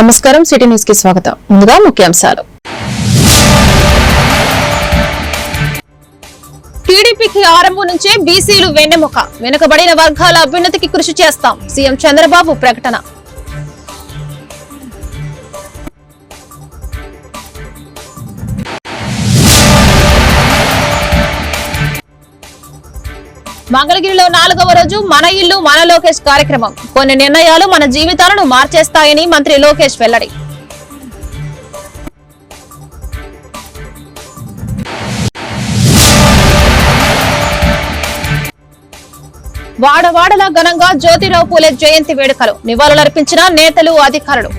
నమస్కారం. సిటీ న్యూస్కి స్వాగతం. ముందుగా ముఖ్యాంశాలు. టీడీపీకి ఆరంభం నుంచే బీసీలు వెన్నెముక. వెనుకబడిన వర్గాల అభ్యున్నతికి కృషి చేస్తాం. సీఎం చంద్రబాబు ప్రకటన. మంగళగిరిలో నాలుగవ రోజు మన ఇల్లు మన లోకేష్ కార్యక్రమం. కొన్ని నిర్ణయాలు మన జీవితాలను మార్చేస్తాయని మంత్రి లోకేష్ వెల్లడి. వాడవాడలా ఘనంగా జ్యోతిరావు పూలే జయంతి వేడుకలు. నివాళులర్పించిన నేతలు అధికారులు.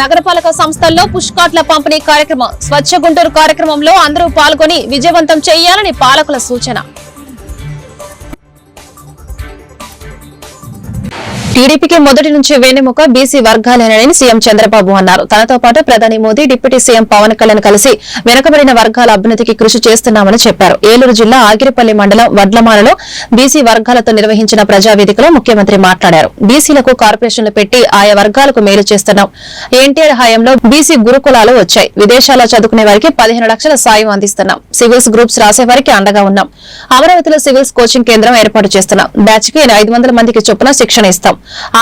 నగరపాలక సంస్థల్లో పుష్కాట్ల పంపిణీ కార్యక్రమం స్వచ్ఛ గుంటూరు కార్యక్రమంలో అందరూ పాల్గొని విజయవంతం చేయాలని పాలకుల సూచన. టీడీపీకి మొదటి నుంచి వేణెముక బీసీ వర్గాలేనని సీఎం చంద్రబాబు అన్నారు. తనతో పాటు ప్రధాని మోదీ డిప్యూటీ సీఎం పవన్ కళ్యాణ్ కలిసి వెనుకబడిన వర్గాల అభ్యున్నతికి కృషి చేస్తున్నామని చెప్పారు. ఏలూరు జిల్లా ఆగిరిపల్లి మండలం వడ్లమాలలో బీసీ వర్గాలతో నిర్వహించిన ప్రజావేదికలో ముఖ్యమంత్రి మాట్లాడారు. బీసీలకు కార్పొరేషన్లు పెట్టి ఆయా వర్గాలకు మేలు చేస్తున్నాం. ఎన్టీఆర్ హయాంలో బీసీ గురుకులాలు వచ్చాయి. విదేశాల్లో చదువుకునే వారికి పదిహేను లక్షల సాయం అందిస్తున్నాం. సివిల్స్ గ్రూప్స్ రాసే వారికి అండగా ఉన్నాం. అమరావతిలో సివిల్స్ కోచింగ్ కేంద్రం ఏర్పాటు చేస్తున్నాం. బ్యాచ్కి ఐదు వందల మందికి చొప్పున శిక్షణ ఇస్తాం.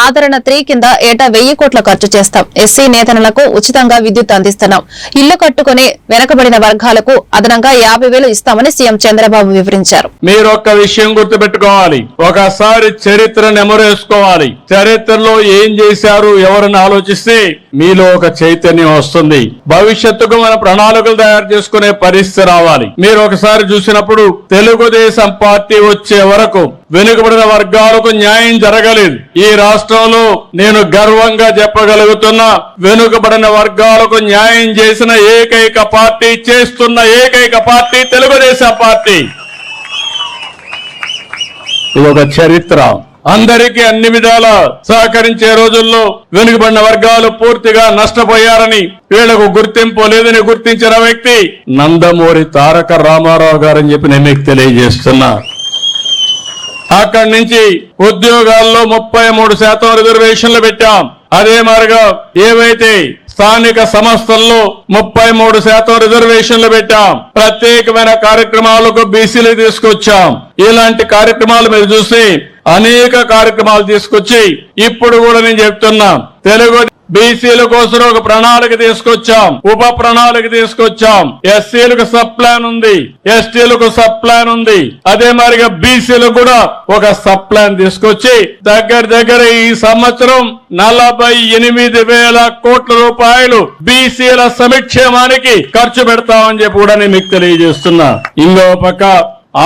ఆదరణ త్రీ కింద ఏటా వెయ్యి కోట్ల ఖర్చు చేస్తాం. ఎస్సీ నేతలకు ఉచితంగా విద్యుత్ అందిస్తున్నాం. ఇల్లు కట్టుకునే వెనకబడిన వర్గాలకు అదనంగా యాభై వేలు ఇస్తామని సీఎం చంద్రబాబు వివరించారు. మీరు ఒక్క విషయం గుర్తుపెట్టుకోవాలి. ఒకసారి చరిత్ర నెమరేసుకోవాలి. చరిత్రలో ఏం చేశారు ఎవరిని ఆలోచిస్తే మీలో ఒక చైతన్యం వస్తుంది. భవిష్యత్తుకు మన ప్రణాళికలు తయారు చేసుకునే పరిస్థితి రావాలి. మీరు ఒకసారి చూసినప్పుడు తెలుగుదేశం పార్టీ వచ్చే వరకు వెనుకబడిన వర్గాలకు న్యాయం జరగలేదు. ఈ రాష్ట్రంలో నేను గర్వంగా చెప్పగలుగుతున్నా వెనుకబడిన వర్గాలకు న్యాయం చేసిన ఏకైక పార్టీ చేస్తున్న ఏకైక పార్టీ తెలుగుదేశం పార్టీ. ఇది ఒక చరిత్ర. అందరికీ అన్ని విధాల సహకరించే రోజుల్లో వెనుకబడిన వర్గాలు పూర్తిగా నష్టపోయారని వీళ్ళకు గుర్తింపు లేదని గుర్తించిన వ్యక్తి నందమూరి తారక రామారావు గారని చెప్పి నేను మీకు తెలియజేస్తున్నా. అక్కడి నుంచి ఉద్యోగాల్లో ముప్పై మూడు శాతం రిజర్వేషన్లు పెట్టాం. అదే మాదిరిగా ఏవైతే స్థానిక సంస్థల్లో ముప్పై మూడు శాతం రిజర్వేషన్లు పెట్టాం ప్రత్యేకమైన కార్యక్రమాలకు బీసీలు తీసుకొచ్చాం. ఇలాంటి కార్యక్రమాలు మీరు చూసి అనేక కార్యక్రమాలు తీసుకొచ్చి ఇప్పుడు కూడా నేను చెప్తున్నా తెలుగు బీసీల కోసం ఒక ప్రణాళిక తీసుకొచ్చాం ఉప ప్రణాళిక తీసుకొచ్చాం. ఎస్సీలకు సబ్ ప్లాన్ ఉంది ఎస్టీలకు సబ్ ప్లాన్ ఉంది. అదే మరిగా బీసీలకు కూడా ఒక సబ్ ప్లాన్ తీసుకొచ్చి దగ్గర దగ్గర ఈ సంవత్సరం నలభై ఎనిమిది వేల కోట్ల రూపాయలు బీసీల సంక్షేమానికి ఖర్చు పెడతామని చెప్పి కూడా నేను మీకు తెలియజేస్తున్నా. ఇంకో పక్క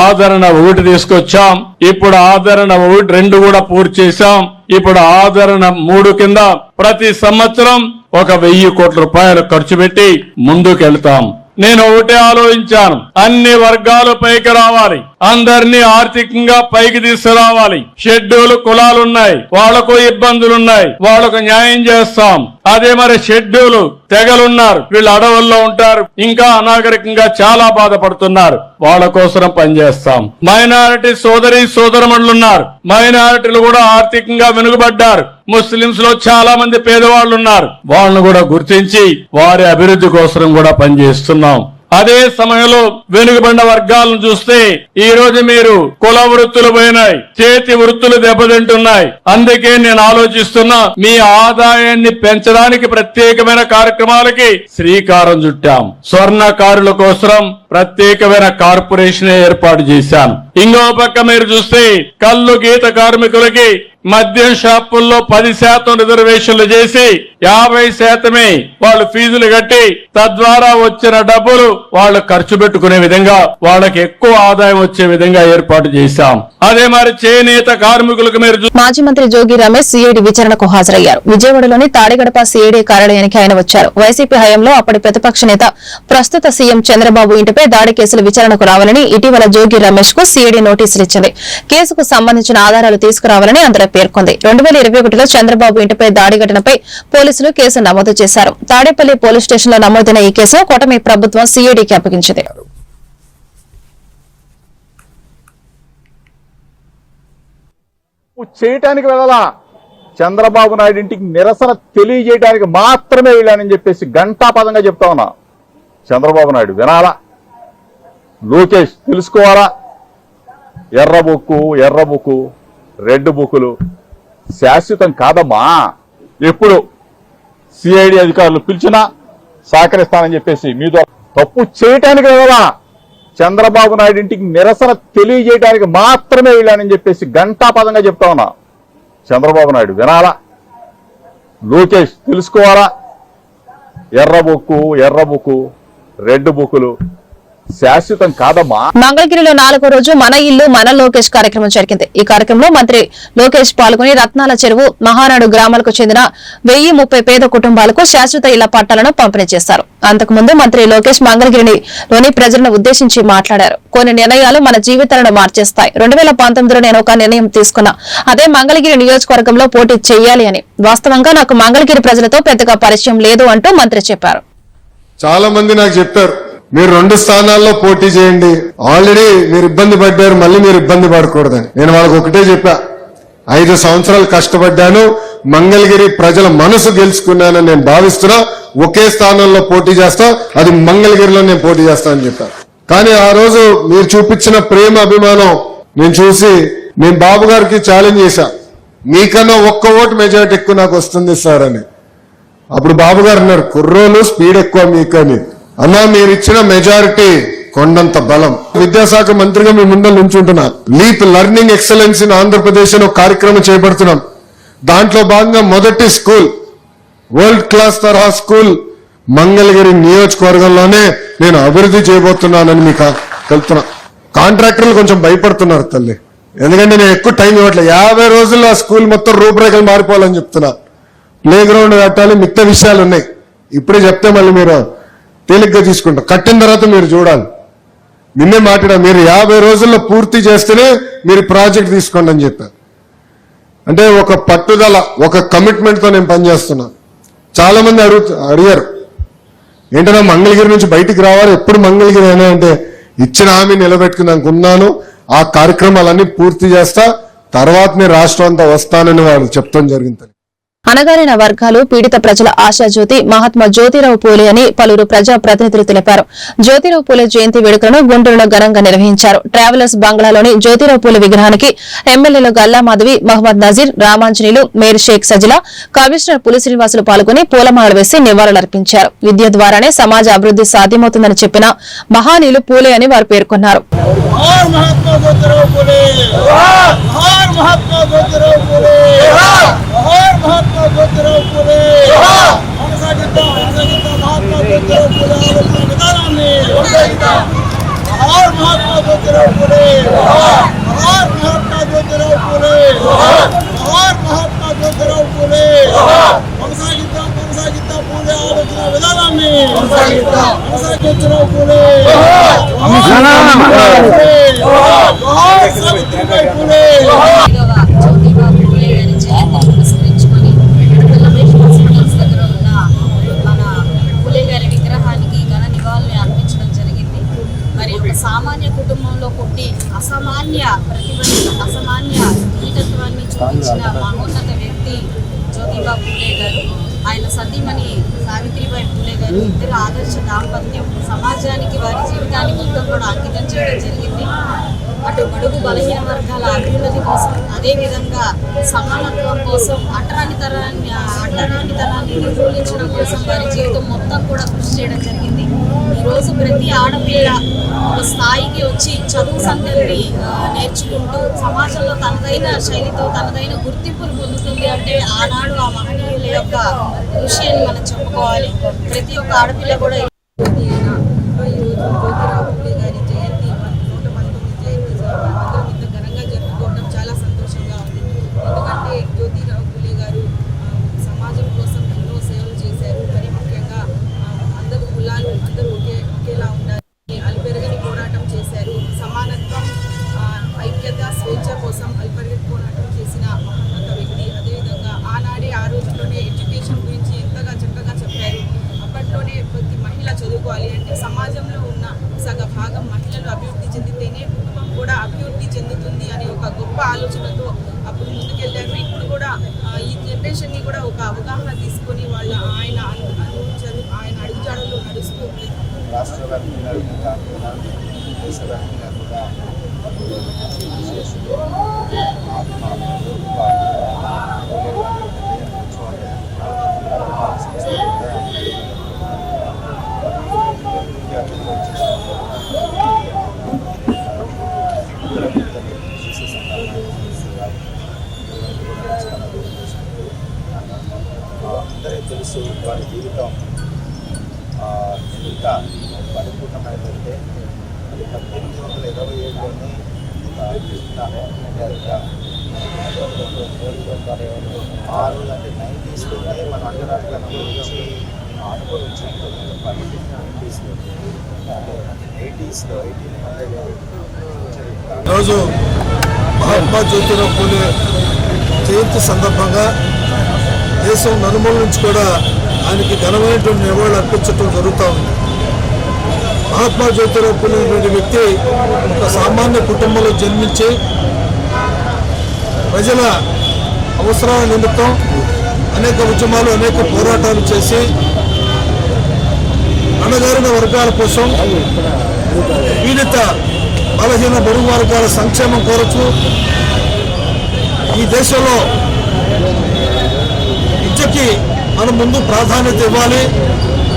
ఆదరణ ఒకటి తీసుకొచ్చాం ఇప్పుడు ఆదరణ ఒకటి రెండు కూడా పూర్తి చేశాం. ఇప్పుడు ఆదరణ మూడు కింద ప్రతి సంవత్సరం ఒక వెయ్యి కోట్ల రూపాయలు ఖర్చు పెట్టి ముందుకెళ్తాం. నేను ఒకటే ఆలోచించాను. అన్ని వర్గాలు పైకి రావాలి. అందరినీ ఆర్థికంగా పైకి తీసుకురావాలి. షెడ్యూల్ కులాలున్నాయి. వాళ్ళకు ఇబ్బందులున్నాయి. వాళ్ళకు న్యాయం చేస్తాం. అదే మరి షెడ్యూల్ తెగలున్నారు. వీళ్ళు అడవుల్లో ఉంటారు. ఇంకా అనాగరికంగా చాలా బాధపడుతున్నారు. వాళ్ళ కోసం పనిచేస్తాం మైనారిటీ సోదరి సోదరమణులు ఉన్నారు మైనారిటీలు కూడా ఆర్థికంగా వెనుకబడ్డారు. ముస్లింస్లో చాలా మంది పేదవాళ్ళు ఉన్నారు వాళ్ళను కూడా గుర్తించి వారి అభివృద్ధి కోసం కూడా పనిచేస్తున్నాం. అదే సమయంలో వెనుకబడిన వర్గాలను చూస్తే ఈ రోజు మీరు కుల వృత్తులు పోయినాయి చేతి వృత్తులు దెబ్బతింటున్నాయి. అందుకే నేను ఆలోచిస్తున్నా మీ ఆదాయాన్ని పెంచడానికి ప్రత్యేకమైన కార్యక్రమాలకి శ్రీకారం చుట్టాం. స్వర్ణకారుల కోసం ప్రత్యేకమైన కార్పొరేషన్ ఏర్పాటు చేశాను. ఇంకో పక్క మీరు చూస్తే కళ్ళు గీత కార్మికులకి మద్యం షాపుల్లో పది శాతం రిజర్వేషన్లు చేసి యాభై శాతమే వాళ్ళు ఫీజులు కట్టి తద్వారా వచ్చిన డబ్బులు వాళ్ళు ఖర్చు పెట్టుకునే విధంగా వాళ్ళకి ఎక్కువ ఆదాయం వచ్చే విధంగా ఏర్పాటు చేశాం. అదే మరి చేనేత కార్మికులకు మీరు మాజీ మంత్రి జోగి రమేష్ సిఐడి విచారణకు హాజరయ్యారు. విజయవాడలోని తాడిగడప సిఐడి కార్యాలయానికి ఆయన వచ్చారు. వైసీపీ హయాంలో అప్పటి ప్రతిపక్ష నేత ప్రస్తుత సీఎం చంద్రబాబు ఇంటి ఇంటిపై దాడి కేసులు విచారణకు రావాలని ఇటీవల జోగి రమేష్కు సీఈడీ నోటీసులు ఇచ్చింది. కేసుకు సంబంధించిన ఆధారాలు తీసుకురావాలని అందులో పేర్కొంది. రెండు వేల ఇరవై ఒకటిలో చంద్రబాబు ఇంటిపై దాడి ఘటనపై పోలీసులు కేసు నమోదు చేశారు. తాడేపల్లి పోలీస్ స్టేషన్ నమోదైన ఈ కేసు కూటమి ప్రభుత్వం సీఈడీకి అప్పగించింది. చేయటానికి వెళ్ళాలా? చంద్రబాబు నాయుడు ఇంటికి నిరసన తెలియజేయడానికి మాత్రమే వెళ్ళానని చెప్పేసి గంటాపదంగా చెప్తా ఉన్నా. చంద్రబాబు నాయుడు వినాలా? లోకేష్ తెలుసుకోవాలా? ఎర్ర బుక్కు ఎర్ర బుక్కు రెడ్ బుక్కులు శాశ్వతం కాదమ్మా. ఎప్పుడు సిఐడి అధికారులు పిలిచినా సహకరిస్తానని చెప్పేసి మీతో తప్పు చేయటానికి కదా చంద్రబాబు నాయుడు ఇంటికి నిరసన తెలియజేయడానికి మాత్రమే వెళ్ళానని చెప్పేసి గంటాపదంగా చెప్తా ఉన్నా. చంద్రబాబు నాయుడు వినాలా? లోకేష్ తెలుసుకోవాలా? ఎర్ర బుక్కు ఎర్ర బుక్కు రెడ్ బుక్కులు శాశ్వతం కాదమ్మా. మంగళగిరిలో నాలుగో రోజు మన ఇల్లు మన లోకేష్ కార్యక్రమం జరిగింది. ఈ కార్యక్రమంలో మంత్రి లోకేష్ పాల్గొని రత్నాల చెరువు మహానాడు గ్రామాలకు చెందిన వెయ్యి ముప్పై పేద కుటుంబాలకు శాశ్వత ఇళ్ళ పట్టాలను పంపిణీ చేశారు. అంతకుముందు మంత్రి లోకేష్ మంగళగిరిని లోని ప్రజలను ఉద్దేశించి మాట్లాడారు. కొన్ని నిర్ణయాలు మన జీవితాలను మార్చేస్తాయి. రెండు వేల పంతొమ్మిదిలో నేను ఒక నిర్ణయం తీసుకున్నా. అదే మంగళగిరి నియోజకవర్గంలో పోటీ చేయాలి అని. వాస్తవంగా నాకు మంగళగిరి ప్రజలతో పెద్దగా పరిచయం లేదు అంటూ మంత్రి చెప్పారు. చాలా మంది నాకు చెప్పారు. మీరు రెండు స్థానాల్లో పోటీ చేయండి. ఆల్రెడీ మీరు ఇబ్బంది పడ్డారు మళ్ళీ మీరు ఇబ్బంది పడకూడదని. నేను వాళ్ళకి ఒకటే చెప్పా. ఐదు సంవత్సరాలు కష్టపడ్డాను మంగళగిరి ప్రజల మనసు గెలుచుకున్నానని నేను భావిస్తున్నా. ఒకే స్థానంలో పోటీ చేస్తా అది మంగళగిరిలో నేను పోటీ చేస్తా అని చెప్పా. కానీ ఆ రోజు మీరు చూపించిన ప్రేమ అభిమానం నేను చూసి నేను బాబు గారికి ఛాలెంజ్ చేశా. మీకన్నా ఒక్క ఓటు మెజారిటీ ఎక్కువ నాకు వస్తుంది సార్ అని. అప్పుడు బాబు గారు అన్నారు కుర్రోలు స్పీడ్ ఎక్కువ మీకు అని అన్నా మీరు ఇచ్చిన మెజారిటీ కొండంత బలం. విద్యాశాఖ మంత్రిగా మీ ముందర నుంచుంటున్నా. Leap learning excellence in Andhra Pradesh అని ఒక కార్యక్రమం చేపడుతున్నాం. దాంట్లో భాగంగా మొదటి స్కూల్ వరల్డ్ క్లాస్ తరహా స్కూల్ మంగళగిరి నియోజకవర్గంలోనే నేను అభివృద్ధి చేయబోతున్నానని మీకు తెలుపుతున్నా. కాంట్రాక్టర్లు కొంచెం భయపడుతున్నారు తల్లి. ఎందుకంటే నేను ఎక్కువ టైం ఇవ్వట్లేదు యాభై రోజుల్లో ఆ స్కూల్ మొత్తం రూపురేఖలు మారిపోవాలని చెప్తున్నా. ప్లే గ్రౌండ్ కట్టాలి మిగతా విషయాలు ఉన్నాయి. ఇప్పుడే చెప్తే మళ్ళీ మీరు తేలిగ్గా తీసుకుంటాం. కట్టిన తర్వాత మీరు చూడాలి. నిన్నే మాట్లాడా మీరు యాభై రోజుల్లో పూర్తి చేస్తేనే మీరు ప్రాజెక్ట్ తీసుకోండి అని చెప్పారు అంటే ఒక పట్టుదల ఒక కమిట్మెంట్తో నేను పనిచేస్తున్నా. చాలా మంది అడుగు అడిగారు ఏంటన్నా మంగళగిరి నుంచి బయటికి రావాలి? ఎప్పుడు మంగళగిరి అయినా అంటే ఇచ్చిన హామీ నిలబెట్టుకున్నాను ఉన్నాను ఆ కార్యక్రమాలన్నీ పూర్తి చేస్తా తర్వాత నేను రాష్ట్రం అంతా వస్తానని వాళ్ళు చెప్తాం జరిగింది అణగారిన వర్గాలు పీడిత ప్రజల ఆశాజ్యోతి మహాత్మా జ్యోతిరావు పూలే అని పలువురు ప్రజా ప్రతినిధులు తెలిపారు జ్యోతిరావు పూలే జయంతి వేడుకలను గుంటూరులో ఘనంగా నిర్వహించారు ట్రావెలర్స్ బంగ్లాలోని జ్యోతిరావు పూలే విగ్రహానికి ఎమ్మెల్యేలు గల్లా మాధవి మహమ్మద్ నజీర్ రామాంజనీలు మేర్ షేక్ సజిలా కమిషనర్ పులి శ్రీనివాసులు పాల్గొని పూలమాలలు వేసి నివాళులర్పించారు విద్య ద్వారానే సమాజ అభివృద్ధి సాధ్యమవుతుందని చెప్పిన మహానీయులు పూలే అని వారు పేర్కొన్నారు మహాత్మా గోత్రం పూరే కొనసాగిద్దాం కొనసాగిద్దాం మహాత్మా గోత్రం పూరే ఆలోచన విధానాన్ని కొనసాగిద్దాం మహార్ మహాత్మా గోత్రం పూరే మహార్ మహాత్మా గోత్రం పూరే మహార్ మహాత్మా గోత్రం పూరే కొనసాగిద్దాం కొనసాగిద్దాం పూరే ఆలోచన విధానాన్ని కొనసాగిద్దాం కొనసాగించడం పూరే మహాత్మా సావిత్రిబాయి పూరే కుటుంబంలో పుట్టి అసామాన్య ప్రతిభని అసామాన్య కీటత్వాన్ని చూపించిన మహోన్నత వ్యక్తి జ్యోతిబా పూలే గారు ఆయన సతీమణి సావిత్రిబాయి పూలే గారు ఇద్దరు ఆదర్శ దాంపత్యం సమాజానికి వారి జీవితాన్ని మొత్తం కూడా అంకితం చేయడం జరిగింది. అటు బడుగు బలహీన వర్గాల అభివృద్ధి అదేవిధంగా సమానత్వం కోసం అట్టరానితనాన్ని తరాన్ని తరాన్ని నిర్మూలించడం కోసం వారి జీవితం మొత్తం కూడా కృషి చేయడం జరిగింది. ఈరోజు ప్రతి ఆడపిల్ల ఒక స్థాయికి వచ్చి చదువు సంఖ్యల్ని నేర్చుకుంటూ సమాజంలో తనదైన శైలితో తనదైన గుర్తింపును పొందుతుంది అంటే ఆనాడు ఆ మహనీయుల యొక్క కృషి అని మనం చెప్పుకోవాలి. ప్రతి ఒక్క ఆడపిల్ల కూడా జ్యోతి అయిన ఈరోజు జ్యోతిరావు పూలే గారి జయంతి నూట పంతొమ్మిది జయంతి అందరం ఇంత ఘనంగా జరుపుకోవడం చాలా సంతోషంగా ఉంది ఎందుకంటే జ్యోతిరావు పూలే గారు ఆ, సమాజం కోసం ఎన్నో సేవలు చేశారు మరి ముఖ్యంగా ఆ, అందరూ కులాలు అందరూ ఒకే ఒకేలా ఉండాలి అల్బెరా గొప్ప ఆలోచనతో అప్పుడు ముందుకెళ్ళారు ఇప్పుడు కూడా ఆ, ఈ జనరేషన్ని కూడా ఒక అవగాహన తీసుకొని వాళ్ళ ఆయన అను- అనుచరు ఆయన అడుగుజాడల్లో నడుస్తూ రాష్ట్ర వ్యాప్తంగా కాకుండా దేశవ్యాప్తంగా కూడా విశేషులు ఆత్మ అందరికీ తెలుసు వారి జీవితం ఆ, ఎంత పరిపూర్ణమైనదంటే అది పద్దెనిమిది వందల ఇరవై ఏడులోనే ఆ రోజు అంటే నైంటీస్లోనే మన అంటరాట్లను గురించి అనుభవించినట్టు చెప్పాలి నైంటీస్లో ఎయిటీస్లో ఎయిటీన్ హండ్రెడ్ ఈరోజు మహాత్మా జ్యోతిరావు పూలే జయంతి సందర్భంగా దేశం నలుమూల నుంచి కూడా ఆయనకి ఘనమైనటువంటి నివాళులు అర్పించడం జరుగుతూ ఉంది. మహాత్మా జ్యోతిరావు పూలే వ్యక్తి ఒక సామాన్య కుటుంబంలో జన్మించి ప్రజల అవసరాల నిమిత్తం అనేక ఉద్యమాలు అనేక పోరాటాలు చేసి అణగారిన వర్గాల కోసం పీడిత బలహీన బరువు వర్గాల సంక్షేమం కోరచ్చు ఈ దేశంలో విద్యకి మనం ముందు ప్రాధాన్యత ఇవ్వాలి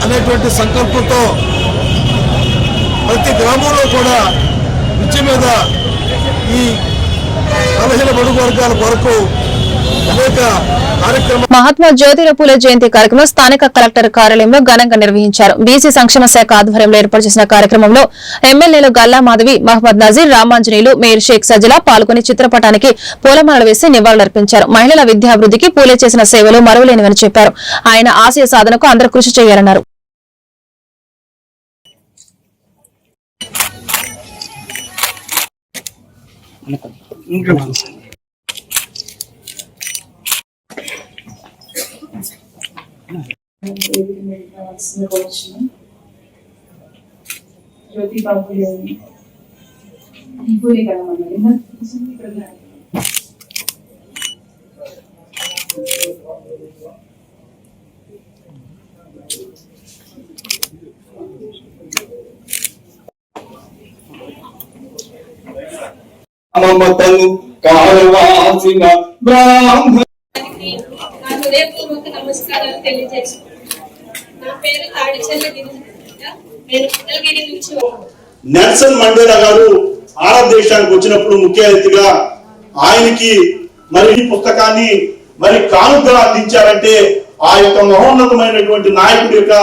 అనేటువంటి సంకల్పంతో ప్రతి గ్రామంలో కూడా విద్య మీద ఈ బలహీన బడుగు వర్గాల కొరకు మహాత్మా జ్యోతిరావు పూలే జయంతి కార్యక్రమం స్థానిక కలెక్టర్ కార్యాలయంలో ఘనంగా నిర్వహించారు. బీసీ సంక్షేమ శాఖ ఆధ్వర్యంలో ఏర్పాటు చేసిన కార్యక్రమంలో ఎమ్మెల్యేలు గల్లా మాధవి మహమ్మద్ నజీర్ రామాంజనేయులు మేయర్ షేక్ సజిలా పాల్గొని చిత్రపటానికి పూలమాలలు వేసి నివాళులర్పించారు. మహిళల విద్యాభివృద్ధికి పూలే చేసిన సేవలు మరువలేనివని చెప్పారు. ఆయన ఆశయ సాధనకు అందరూ కృషి చేయాలన్నారు. జ్యోతి బాబులే ఇంకోనే కదా మన ఎలా కూర్చుంది ఇక్కడ మమతను కారవాసిన బ్రాహ్మ నా హృదయపూర్వక నమస్కారాలు తెలియజేస్తున్నాను నా పేరు తాడిచెల్ల నేను మంగళగిరి నుంచి నెల్సన్ మండేలా గారు ఆరబ్ దేశానికి వచ్చినప్పుడు ముఖ్య అతిథిగా ఆయనకి మరి ఈ పుస్తకాన్ని మరి కానుకగా అందించారంటే ఆ యొక్క మహోన్నతమైనటువంటి నాయకుడి యొక్క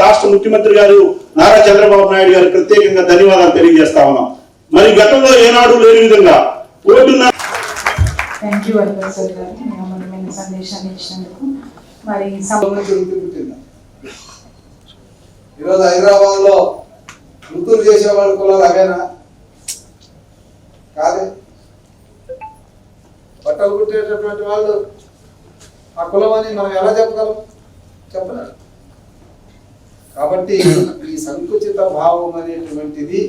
రాష్ట్ర ముఖ్యమంత్రి గారు నారా చంద్రబాబు నాయుడు గారు ప్రత్యేకంగా ధన్యవాదాలు తెలియజేస్తా ఉన్నాం. మరి గతంలో ఏనాడు లేని విధంగా థ్యాంక్ యూ సందేశాన్ని ఇచ్చినందుకు మరి ఈరోజు హైదరాబాద్లో వృత్తులు చేసేవాళ్ళు కులాలు అవేనా? కాదే. బట్టలు కుట్టేటటువంటి వాళ్ళు ఆ కులం అని మనం ఎలా చెప్పగలం? చెప్పలేరు కాబట్టి ఈ సంకుచిత భావం అనేటువంటిది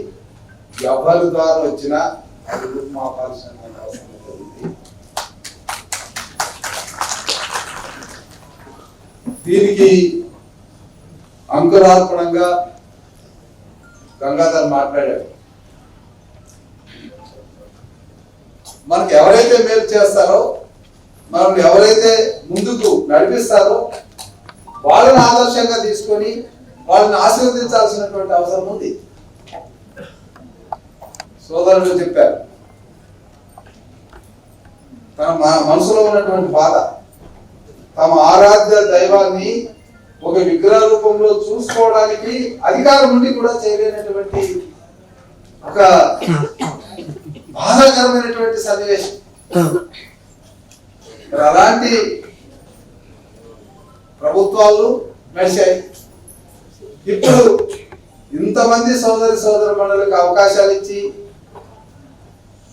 ఎవరి ద్వారా వచ్చినా అది రూపుమాపాల్సిన అవసరం దీనికి అంకురార్పణంగా గంగాధర్ మాట్లాడాడు. మనకు ఎవరైతే మేలు చేస్తారో మనం ఎవరైతే ముందుకు నడిపిస్తారో వాళ్ళని ఆదర్శంగా తీసుకొని వాళ్ళని ఆశీర్వదించాల్సినటువంటి అవసరం ఉంది. సోదరుడు చెప్పారు. తన మనసులో ఉన్నటువంటి బాధ తమ ఆరాధ్య దైవాన్ని ఒక విగ్రహ రూపంలో చూసుకోవడానికి అధికారం నుండి కూడా చేయలేనటువంటి ఒక బాధాకరమైనటువంటి సన్నివేశం. అలాంటి ప్రభుత్వాలు నడిచాయి ఇప్పుడు ఇంతమంది సోదరి సోదర మండలికి అవకాశాలు ఇచ్చి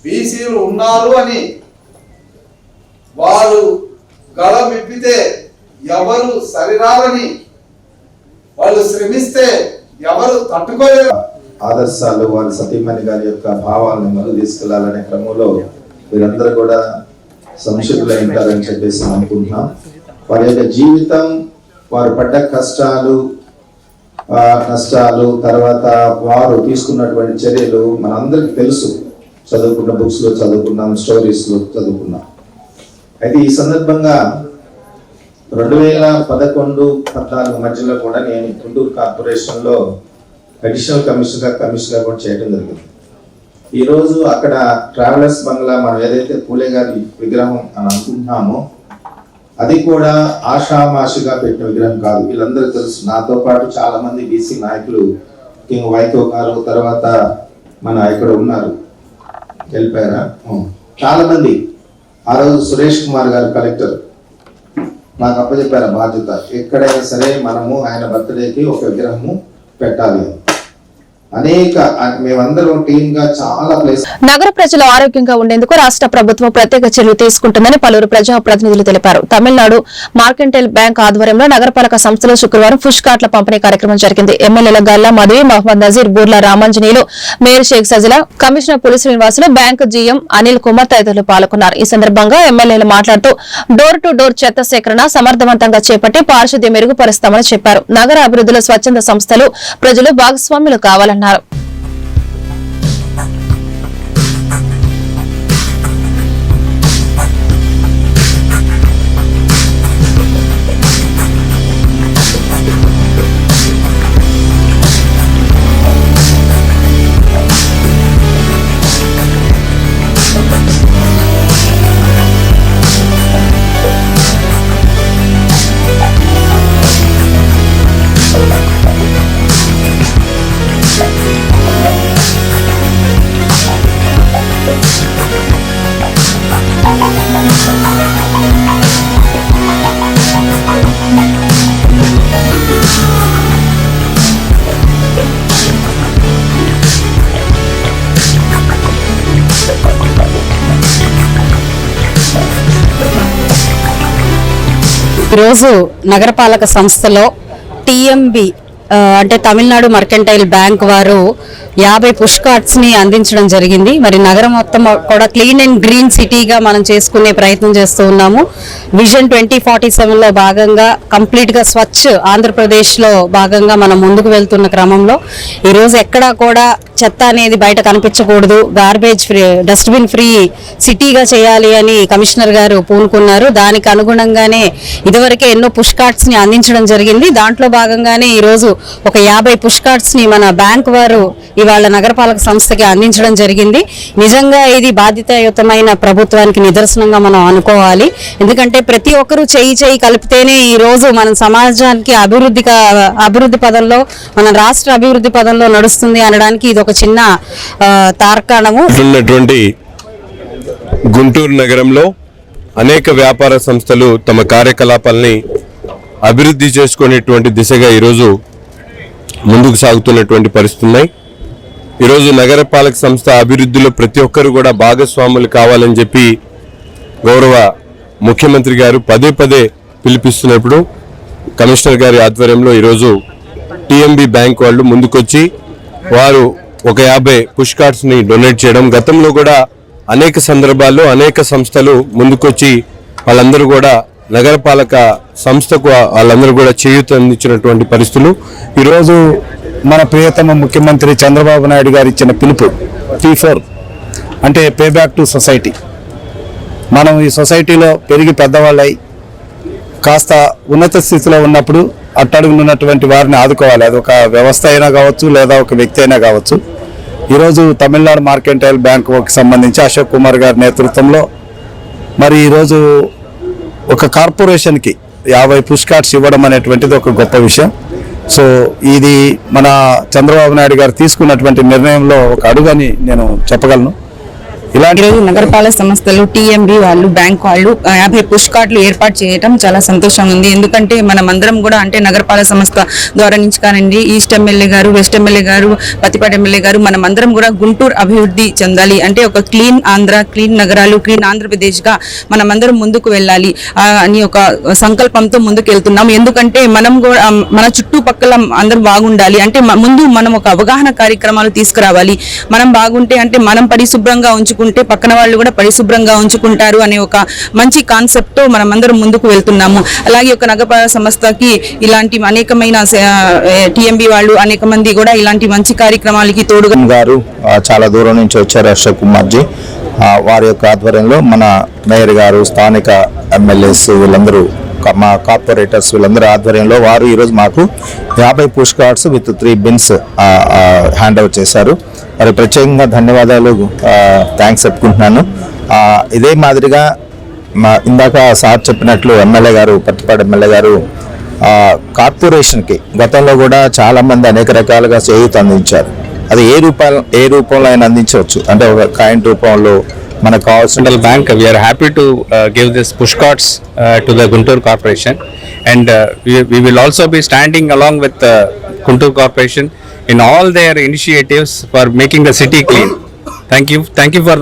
బీసీలు ఉన్నారు అని వారు గళం ఎవరు సరిరాలని? వాళ్ళు శ్రమిస్తే ఎవరు తట్టుకోలేరు? ఆదర్శాలు వారి సతీమణి గారి యొక్క భావాలను మనం తీసుకెళ్ళాలనే క్రమంలో వీరందరూ కూడా సంశుద్ధులై ఉంటారని చెప్పేసి అనుకుంటున్నాం. వారి యొక్క జీవితం వారు పడ్డ కష్టాలు నష్టాలు తర్వాత వారు తీసుకున్నటువంటి చర్యలు మనందరికి తెలుసు. చదువుకున్న బుక్స్లో చదువుకున్నాం స్టోరీస్లో చదువుకున్నాం. అయితే ఈ సందర్భంగా రెండు వేల పదకొండు పద్నాలుగు మధ్యలో కూడా నేను గుంటూరు కార్పొరేషన్లో అడిషనల్ కమిషనర్ కమిషనర్ కూడా చేయడం జరిగింది. ఈరోజు అక్కడ ట్రావెలర్స్ బంగ్లా మనం ఏదైతే పూలే గారి విగ్రహం అని అనుకుంటున్నామో అది కూడా ఆషామాషిగా పెట్టిన విగ్రహం కాదు. వీళ్ళందరూ తెలుసు నాతో పాటు చాలా మంది బీసీ నాయకులు కింగ్ వైకో గారు తర్వాత మన ఇక్కడ ఉన్నారు వెళ్ళిపోయారా చాలా మంది ఆ రోజు సురేష్ కుమార్ గారు కలెక్టర్ నాకు అప్పచెప్పారు బాధ్యత ఎక్కడైనా సరే మనము ఆయన బర్త్డేకి ఒక విగ్రహము పెట్టాలి అని. అనేక మేమందరం చాలా ప్లేస్ నగర ప్రజలు ఆరోగ్యంగా ఉండేందుకు రాష్ట్ర ప్రభుత్వం ప్రత్యేక చర్యలు తీసుకుంటుందని పలువురు ప్రజా ప్రతినిధులు తెలిపారు. తమిళనాడు మార్కెంటైల్ బ్యాంక్ ఆధ్వర్యంలో నగరపాలక సంస్థలో శుక్రవారం ఫుష్ కార్ట్ల పంపిణీ కార్యక్రమం జరిగింది. ఎమ్మెల్యేల Galla Madhavi Mohammed Nazeer Burla Ramanjaneyulu mayor Shaik Sajila commissioner Puli Srinivasulu bank GM Anil Kumar తదితరులు పాల్గొన్నారు. ఈ సందర్భంగా ఎమ్మెల్యేలు మాట్లాడుతూ డోర్ టు డోర్ చెత్త సేకరణ సమర్థవంతంగా చేపట్టి పారిశుద్ధ్యం మెరుగుపరుస్తామని చెప్పారు. నగర అభివృద్ధిలో స్వచ్ఛంద సంస్థలు ప్రజలు భాగస్వాములు కావాలని కావాలన్నారు ఈరోజు నగరపాలక సంస్థలో టిఎంబి అంటే తమిళనాడు మర్కెంటైల్ బ్యాంక్ వారు యాభై పుష్ కార్డ్స్ని అందించడం జరిగింది. మరి నగరం మొత్తం కూడా క్లీన్ అండ్ గ్రీన్ సిటీగా మనం చేసుకునే ప్రయత్నం చేస్తూ ఉన్నాము. విజన్ ట్వంటీ ఫార్టీ సెవెన్లో భాగంగా కంప్లీట్గా స్వచ్ఛ ఆంధ్రప్రదేశ్లో భాగంగా మనం ముందుకు వెళ్తున్న క్రమంలో ఈరోజు ఎక్కడా కూడా చెత్త అనేది బయట కనిపించకూడదు. గార్బేజ్ ఫ్రీ డస్ట్బిన్ ఫ్రీ సిటీగా చేయాలి అని కమిషనర్ గారు పూనుకున్నారు. దానికి అనుగుణంగానే ఇదివరకే ఎన్నో పుష్ కార్డ్స్ని అందించడం జరిగింది. దాంట్లో భాగంగానే ఈ రోజు ఒక యాభై పుష్ కార్డ్స్ని మన బ్యాంక్ వారు ఇవాళ నగరపాలక సంస్థకి అందించడం జరిగింది. నిజంగా ఇది బాధ్యతాయుతమైన ప్రభుత్వానికి నిదర్శనంగా మనం అనుకోవాలి. ఎందుకంటే ప్రతి ఒక్కరూ చేయి చేయి కలిపితేనే ఈ రోజు మన సమాజానికి అభివృద్ధి అభివృద్ధి పదంలో మన రాష్ట్ర అభివృద్ధి పదంలో నడుస్తుంది అనడానికి ఇది ఒక చిన్న తార్కాణము. ఉన్నటువంటి గుంటూరు నగరంలో అనేక వ్యాపార సంస్థలు తమ కార్యకలాపాలని అభివృద్ధి చేసుకునేటువంటి దిశగా ఈరోజు ముందుకు సాగుతున్నటువంటి పరిస్థితులు ఉన్నాయి. ఈరోజు నగరపాలక సంస్థ అభివృద్ధిలో ప్రతి ఒక్కరు కూడా భాగస్వాములు కావాలని చెప్పి గౌరవ ముఖ్యమంత్రి గారు పదే పదే పిలిపిస్తున్నప్పుడు కమిషనర్ గారి ఆధ్వర్యంలో ఈరోజు టీఎంబీ బ్యాంక్ వాళ్ళు ముందుకొచ్చి వారు ఒక యాభై పుష్ కార్డ్స్ని డొనేట్ చేయడం. గతంలో కూడా అనేక సందర్భాల్లో అనేక సంస్థలు ముందుకొచ్చి వాళ్ళందరూ కూడా నగరపాలక సంస్థకు వాళ్ళందరూ కూడా చేయూత అందించినటువంటి పరిస్థితులు. ఈరోజు మన ప్రియతమ ముఖ్యమంత్రి చంద్రబాబు నాయుడు గారు ఇచ్చిన పిలుపు టీ ఫోర్ అంటే పే బ్యాక్ టు సొసైటీ మనం ఈ సొసైటీలో పెరిగి పెద్దవాళ్ళై కాస్త ఉన్నత స్థితిలో ఉన్నప్పుడు అట్టడుగునున్నటువంటి వారిని ఆదుకోవాలి. అది ఒక వ్యవస్థ అయినా కావచ్చు లేదా ఒక వ్యక్తి అయినా కావచ్చు. ఈరోజు తమిళనాడు మార్కెంటైల్ బ్యాంకుకి సంబంధించి అశోక్ కుమార్ గారి నేతృత్వంలో మరి ఈరోజు ఒక కార్పొరేషన్కి యాభై పుష్ కార్డ్స్ ఇవ్వడం అనేటువంటిది ఒక గొప్ప విషయం. సో ఇది మన చంద్రబాబు నాయుడు గారు తీసుకున్నటువంటి నిర్ణయంలో ఒక అడుగని నేను చెప్పగలను. ఈరోజు నగరపాలక సంస్థలు టీఎంబి వాళ్ళు బ్యాంక్ వాళ్ళు యాభై పుష్ కార్డులు ఏర్పాటు చేయడం చాలా సంతోషంగా ఉంది. ఎందుకంటే మనం అందరం కూడా అంటే నగరపాలక సంస్థ ద్వారా నుంచి కానివ్వండి ఈస్ట్ ఎమ్మెల్యే గారు వెస్ట్ ఎమ్మెల్యే గారు పతిపాటి ఎమ్మెల్యే గారు మనం అందరం కూడా గుంటూరు అభివృద్ధి చెందాలి. అంటే ఒక క్లీన్ ఆంధ్ర క్లీన్ నగరాలు క్లీన్ ఆంధ్రప్రదేశ్గా మనమందరం మనం అందరం ముందుకు వెళ్ళాలి. అని ఒక సంకల్పంతో ముందుకు వెళ్తున్నాం ఎందుకంటే మనం కూడా మన చుట్టుపక్కల అందరం బాగుండాలి. అంటే ముందు మనం ఒక అవగాహన కార్యక్రమాలు తీసుకురావాలి. మనం బాగుంటే అంటే మనం పరిశుభ్రంగా ఉంచు ఉంచుకుంటే పక్కన వాళ్ళు కూడా పరిశుభ్రంగా ఉంచుకుంటారు అనే ఒక మంచి కాన్సెప్ట్తో మనం అందరం ముందుకు వెళ్తున్నాము. అలాగే ఒక నగపాల సంస్థకి ఇలాంటి అనేకమైన టిఎంబి వాళ్ళు అనేక మంది కూడా ఇలాంటి మంచి కార్యక్రమాలకి తోడుగా గారు చాలా దూరం నుంచి వచ్చారు అశోక్ కుమార్జీ. వారి యొక్క ఆధ్వర్యంలో మన మేయర్ గారు స్థానిక ఎమ్మెల్యేస్ వీళ్ళందరూ మా కార్పొరేటర్స్ వీళ్ళందరూ ఆధ్వర్యంలో వారు ఈరోజు మాకు యాభై push carts with three bins hand over చేశారు. మరి ప్రత్యేకంగా ధన్యవాదాలు థ్యాంక్స్ చెప్పుకుంటున్నాను. ఇదే మాదిరిగా మా ఇందాక సార్ చెప్పినట్లు ఎమ్మెల్యే గారు పత్తిపాడు ఎమ్మెల్యే గారు కార్పొరేషన్కి గతంలో కూడా చాలామంది అనేక రకాలుగా చేయూత అందించారు. అది ఏ రూపాయలు ఏ రూపంలో అయినా అందించవచ్చు. అంటే ఒక కాయిన్ రూపంలో మనకు కావాల్సిన Central Bank, we are happy to uh, give this push cards uh, to the Guntur Corporation and uh, we, we will also be standing along with uh, Guntur Corporation in all their initiatives for making the city clean. Thank you, thank you for